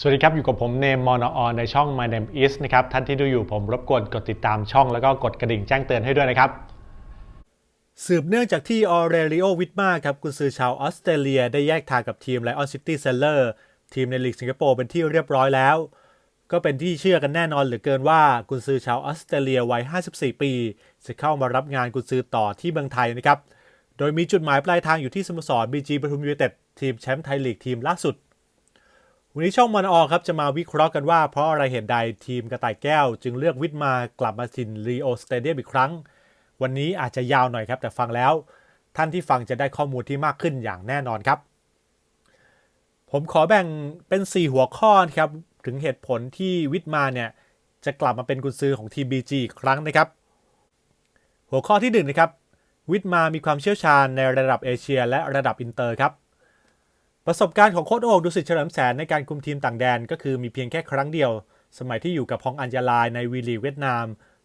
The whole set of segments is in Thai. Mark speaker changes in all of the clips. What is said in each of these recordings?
Speaker 1: สวัสดีครับ อยู่กับผมเนมมอนอในช่อง My Name Is นะครับ ท่านที่ดูอยู่ผมรบกวนกดติดตามช่องแล้วก็กดกระดิ่งแจ้งเตือนให้ด้วยนะครับ
Speaker 2: สืบเนื่องจากที่ออเรลิโอวิทมาครับกุนซือชาวออสเตรเลียได้แยกทางกับทีมไลออนซิตี้เซลเลอร์ทีมในลีกสิงคโปร์เป็นที่เรียบร้อยแล้ว ก็เป็นที่เชื่อกันแน่นอนเหลือเกินว่ากุนซือชาวออสเตรเลียวัย 54 ปี จะเข้ามารับงานกุนซือต่อที่เมืองไทยนะครับโดยมีจุดหมายปลายทางอยู่ที่สโมสรบีจีปทุมยูไนเต็ดทีมแชมป์ไทยลีกทีมล่าสุด วันนี้ช่องมันออครับจะมาวิเคราะห์กันว่าเพราะอะไรเหตุใดทีมกระต่ายแก้ว จึงเลือกวิทมากลับมาถิ่นรีโอสเตเดียมอีกครั้ง วันนี้อาจจะยาวหน่อยครับ แต่ฟังแล้ว ท่านที่ฟังจะได้ข้อมูลที่มากขึ้นอย่างแน่นอนครับ ผมขอแบ่งเป็น 4 หัวข้อครับถึงเหตุผลที่วิทมาเนี่ยจะกลับมาเป็นกุญซือของทีมบีจีอีกครั้งนะครับ หัวข้อที่1นงนะครับวิทมามีความเชี่ยวชาญในระดับเอเชีย และระดับอินเตอร์ครับ ประสบการณ์ของโค้ชโอกดุสิตเฉลิมแสนในการคุมทีมต่างแดนก็คือมีเพียงแค่ครั้งเดียว สมัยที่อยู่กับฮองอัญญาลายในวีลีเวียดนาม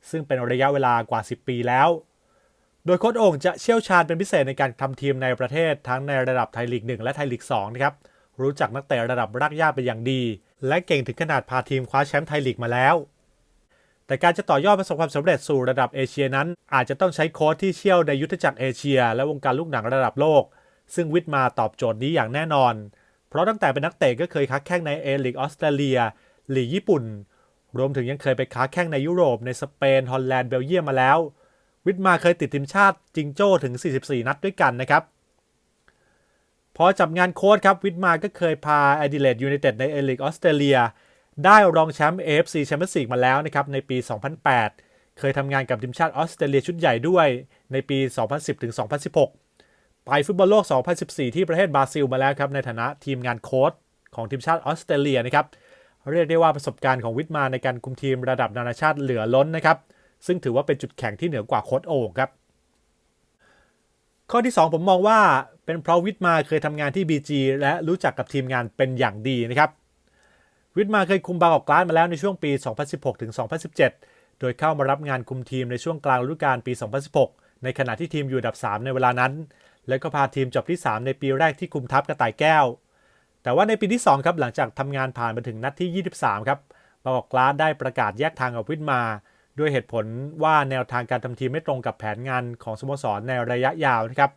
Speaker 2: ซึ่งเป็นระยะเวลากว่า 10 ปีแล้ว โดยโค้ชโอ่งจะเชี่ยวชาญเป็นพิเศษในการทำทีมในประเทศทั้งในระดับไทยลีก 1 และไทยลีก 2 นะครับ รู้จักนักเตะระดับรากหญ้าเป็นอย่างดี และเก่งถึงขนาดพาทีมคว้าแชมป์ไทยลีกมาแล้ว แต่การจะต่อยอดประสบความสำเร็จสู่ระดับเอเชียนั้น อาจจะต้องใช้โค้ชที่เชี่ยวในยุทธจักรเอเชีย และวงการลูกหนังระดับโลก ซึ่งวิทมาตอบโจทย์นี้อย่างแน่นอน เพราะตั้งแต่เป็นนักเตะก็เคยค้าแข่งในเอลีกออสเตรเลียลีกญี่ปุ่น รวมถึงยังเคยไปค้าแข่งในยุโรปในสเปนฮอลแลนด์เบลเยียมมาแล้ว วิทมาเคยติดทีมชาติจิงโจ้ถึง 44 นัดด้วยกันนะครับพอจับงานโค้ชครับวิทมาก็เคยพาแอดิเลดยูไนเต็ดในเอลิกออสเตรเลียได้รองแชมป์ AFC แชมเปี้ยนส์ลีกมาแล้วนะครับในปี 2008 เคยทำงานกับทีมชาติออสเตรเลียชุดใหญ่ด้วยในปี 2010ถึง2016 ไปฟุตบอลโลก 2014 ที่ประเทศบราซิลมาแล้วครับ ในฐานะทีมงานโค้ชของทีมชาติออสเตรเลียนะครับ เรียกได้ว่าประสบการณ์ของวิทมาในการคุมทีมระดับนานาชาติเหลือล้นนะครับ ซึ่งถือว่าเป็นจุดแข็งที่เหนือกว่าโค้ชโอ่งครับ ข้อที่ 2 ผมมองว่าเป็นเพราะวิทมาเคยทำงานที่ BG และรู้จักกับทีมงานเป็นอย่างดีนะครับ วิทมาเคยคุมบางกอกกลาสมาแล้วในช่วงปี 2016ถึง2017 โดยเข้ามารับงานคุมทีมในช่วงกลางฤดูกาลปี 2016 ในขณะที่ทีมอยู่อันดับ 3 ในเวลานั้น และก็พาทีมจบที่ 3 ในปีแรกที่คุมทัพกระต่ายแก้ว แต่ว่าในปีที่ 2 ครับหลังจากทำงานผ่านมาถึงนัดที่ 23 ครับบางกอกกลาสได้ประกาศแยกทางกับวิทมา ด้วยเหตุผลว่าแนวทางการทำทีมไม่ตรงกับแผนงานของสโมสรในระยะยาวนะครับ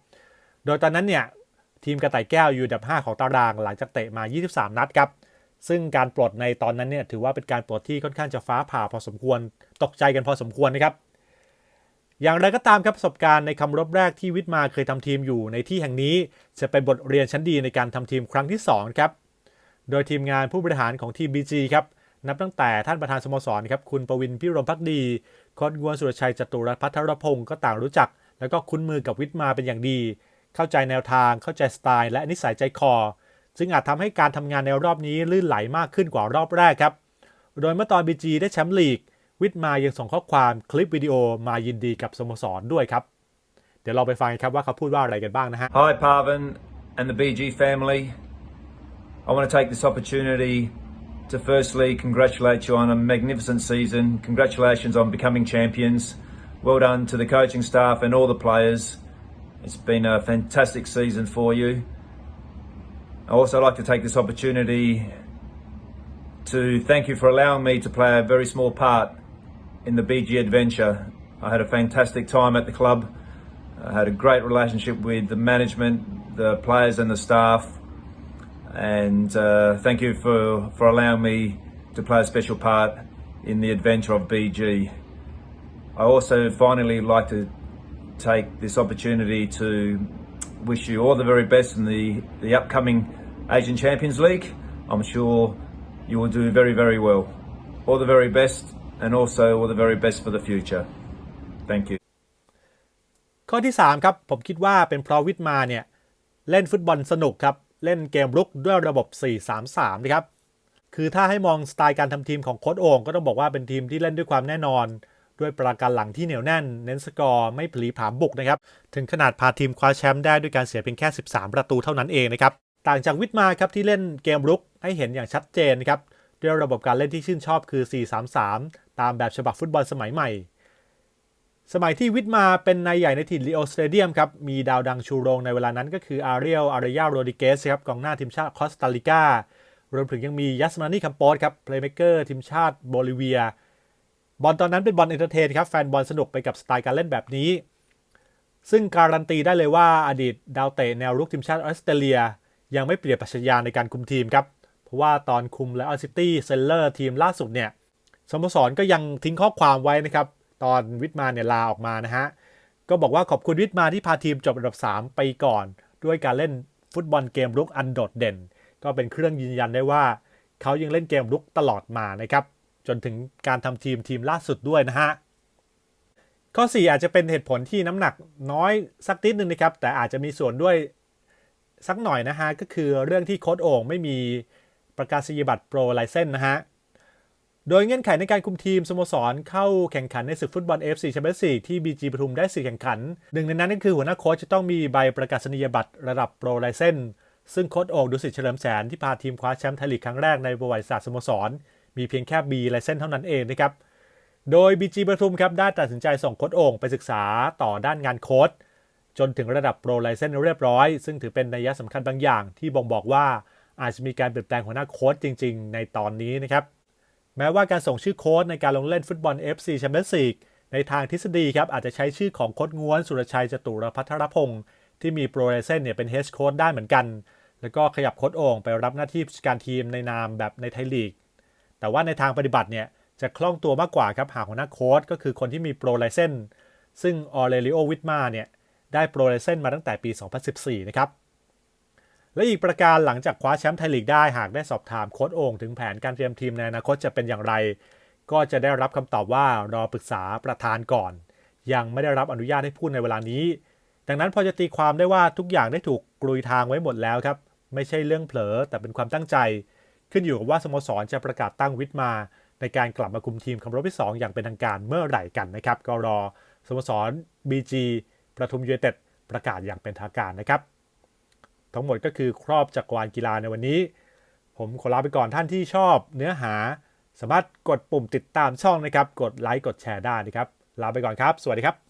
Speaker 2: โดยตอนนั้นเนี่ยทีมกระต่ายแก้วอยู่อันดับ 5 ของตาราง หลังจากเตะมา 23 นัดครับ ซึ่งการปลดในตอนนั้นเนี่ยถือว่าเป็นการปลดที่ค่อนข้างจะฟ้าผ่าพอสมควร ตกใจกันพอสมควรนะครับ อย่างไรก็ตามครับประสบการณ์ในคำรบแรกที่วิทมาเคยทำทีมอยู่ในที่แห่งนี้ จะเป็นบทเรียนชั้นดีในการทำทีมครั้งที่2ครับโดยทีมงานผู้บริหารของทีม BG ครับนับตั้งแต่ท่านประธานสโมสรครับคุณประวินพิรมพักดีโค้ชงวนสุรชัยจตุรพัทรพงศ์ก็ต่างรู้จัก แล้วก็คุ้นมือกับวิทมาเป็นอย่างดี เข้าใจแนวทางเข้าใจสไตล์และนิสัยใจคอซึ่งอาจทำให้การทำงานในรอบนี้ลื่นไหลมากขึ้นกว่ารอบแรกครับ โดยเมื่อตอน BG ได้แชมป์ลีก วิทมายังส่งข้อความคลิปวิดีโอมายินดีกับสโมสรด้วยครับ เดี๋ยวเราไปฟังกันครับว่าเขาพูดว่าอะไรกันบ้างนะฮะ
Speaker 3: Hi, Parvin and the BG family. I want to take this opportunity to firstly congratulate you on a magnificent season. Congratulations on becoming champions. Well done to the coaching staff and all the players. It's been a fantastic season for you. I also like to take this opportunity to thank you for allowing me to play a very small part in the BG adventure. I had a fantastic time at the club. I had a great relationship with the management, the players, and the staff. And uh, thank you for, for allowing me to play a special part in the adventure of BG. I also finally like to take this opportunity to wish you all the very best in the, the upcoming Asian Champions League. I'm sure you will do very, very well. All the very best, and also all the very best for the future. Thank you.
Speaker 2: ข้อที่ 3 ครับ ผมคิดว่าเป็นเพราะวิทมาเนี่ย เล่นฟุตบอลสนุกครับ เล่นเกมรุกด้วยระบบ 4-3-3 นะครับ คือถ้าให้มองสไตล์การทำทีมของโค้ชโอ่งก็ต้องบอกว่าเป็นทีมที่เล่นด้วยความแน่นอน ด้วยประการหลังที่เหนียวแน่น เน้นสกอร์ไม่ผลีผามบุกนะครับ ถึงขนาดพาทีมคว้าแชมป์ได้ด้วยการเสียเพียงแค่ 13 ประตูเท่านั้นเองนะครับ ต่างจากวิทมาครับที่เล่นเกมรุกให้เห็นอย่างชัดเจนครับ ด้วยระบบการเล่นที่ชื่นชอบคือ 4-3-3 ตามแบบฉบับฟุตบอลสมัยใหม่ สมัยที่วิทมาเป็นนายใหญ่ในถิ่นลีโอสเตเดียมครับ มีดาวดังชูโรงในเวลานั้นก็คืออาเรียล อารยาโรดิเกสครับกองหน้าทีมชาติคอสตาริการวมถึงยังมียัสมานีคัมโปสครับเพลย์เมเกอร์ทีมชาติโบลิเวีย บอลตอนนั้นเป็นบอลเอนเตอร์เทนครับแฟนบอลสนุกไปกับสไตล์การเล่นแบบนี้ ซึ่งการันตีได้เลยว่าอดีตดาวเตะแนวรุกทีมชาติออสเตรเลีย ยังไม่เปลี่ยนปรัชญาในการคุมทีมครับ เพราะว่าตอนคุมและออซิตี้เซลเลอร์ทีมล่าสุดเนี่ย สโมสรก็ยังทิ้งข้อความไว้นะครับ ตอนวิทมาเนี่ยลาออกมานะฮะ ก็บอกว่าขอบคุณวิทมาที่พาทีมจบอันดับ 3 ไปก่อน ด้วยการเล่นฟุตบอลเกมรุกอันโดดเด่น ก็เป็นเครื่องยืนยันได้ว่า เขายังเล่นเกมรุกตลอดมานะครับ จนถึงการทำทีมทีมล่าสุดด้วยนะฮะ ข้อ 4 อาจจะเป็นเหตุผลที่น้ำหนักน้อยสักนิดนึงนะครับ แต่อาจจะมีส่วนด้วยสักหน่อยนะฮะ ก็คือเรื่องที่โค้ดโอ่งไม่มีประกาศนียบัตรโปรไลเซนนะฮะ โดยเงื่อนไขในการคุมทีมสโมสรเข้าแข่งขันในศึกฟุตบอล FC แชมเปี้ยนส์ลีกที่ BG ปทุมได้สี่แข่งขัน หนึ่งในนั้นก็คือหัวหน้าโค้ชจะต้องมีใบประกาศนียบัตรระดับโปรไลเซนซึ่งโค้ชโอ่งดุสิตเฉลิมแสนที่พาทีมคว้าแชมป์ไทยลีกครั้งแรกในประวัติศาสตร์สโมสร มีเพียงแค่ B ไลเซนเท่านั้นเองนะครับโดย BG ปทุมครับได้ตัดสินใจส่งโค้ชโอ่งไปศึกษาต่อด้านงานโค้ชจนถึงระดับโปรไลเซนเรียบร้อย ซึ่งถือเป็นนัยสำคัญบางอย่างที่บ่งบอกว่าอาจจะมีการเปลี่ยนแปลงหัวหน้าโค้ชจริง ๆ ในตอนนี้นะครับ แม้ว่าการส่งชื่อโค้ชในการลงเล่นฟุตบอล FC แชมเปี้ยนส์ลีกในทางทฤษฎีครับอาจจะใช้ชื่อของโค้ชง้วนสุรชัยจตุรพัทรพงศ์ที่มีโปรไลเซนเนี่ยเป็นเฮดโค้ชได้เหมือนกัน แล้วก็ขยับโค้ชโอ่งไปรับหน้าที่การทีมในนามแบบในไทยลีก แต่ว่าในทางปฏิบัติเนี่ยจะคล่องตัวมากกว่าครับหากหัวหน้าโค้ชก็คือคนที่มีโปรไลเซนซึ่งออเรลิโอวิทมาเนี่ยได้โปรไลเซนมาตั้งแต่ปี 2014 นะครับ และอีกประการหลังจากคว้าแชมป์ไทยลีกได้หากได้สอบถามโค้ชโอ่งถึงแผนการเตรียมทีมในอนาคตจะเป็นอย่างไร ก็จะได้รับคำตอบว่ารอปรึกษาประธานก่อน ยังไม่ได้รับอนุญาตให้พูดในเวลานี้ ดังนั้นพอจะตีความได้ว่าทุกอย่างได้ถูกกลุยทางไว้หมดแล้วครับ ไม่ใช่เรื่องเผลอแต่เป็นความตั้งใจ ขึ้นอยู่กับว่าสโมสรจะประกาศตั้งวิทมาในการกลับมาคุมทีมคำรบที่2อย่างเป็นทางการเมื่อไหร่กันนะครับ ก็รอสโมสร BG ประทุมยูไนเต็ดประกาศอย่างเป็นทางการนะครับ ทั้งหมดก็คือครอบจักรวาลกีฬาในวันนี้ ผมขอลาไปก่อนท่านที่ชอบเนื้อหา สามารถกดปุ่มติดตามช่องนะครับ กดไลค์กดแชร์ได้นะครับ ลาไปก่อนครับ สวัสดีครับ